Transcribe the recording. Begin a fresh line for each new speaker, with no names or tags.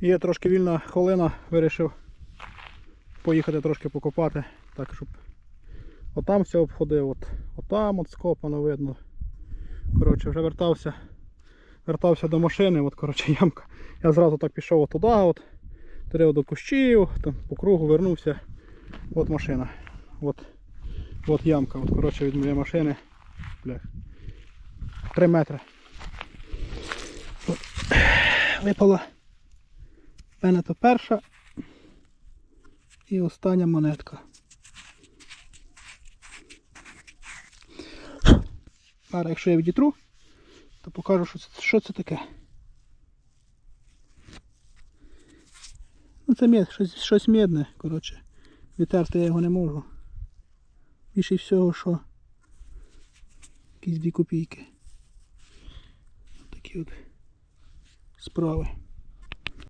Є трошки вільна хвилина, вирішив поїхати трошки покопати, так щоб отам все обходив, от, отам от скопано видно. Коротше, вже вертався, вертався до машини, от коротше ямка. Я зразу так пішов туди, от, туди до кущів, там по кругу вернувся. От машина. От, от ямка, от, коротше, від моєї машини. Блях. 3 метри. Випала. В мене то перша і остання монетка. Зараз, якщо я відітру, то покажу, що це, що це таке. Ну це мед, щось, щось медне, коротше. Відтерти я його не можу. Більше всього, що якісь дві копійки. Такі от справи.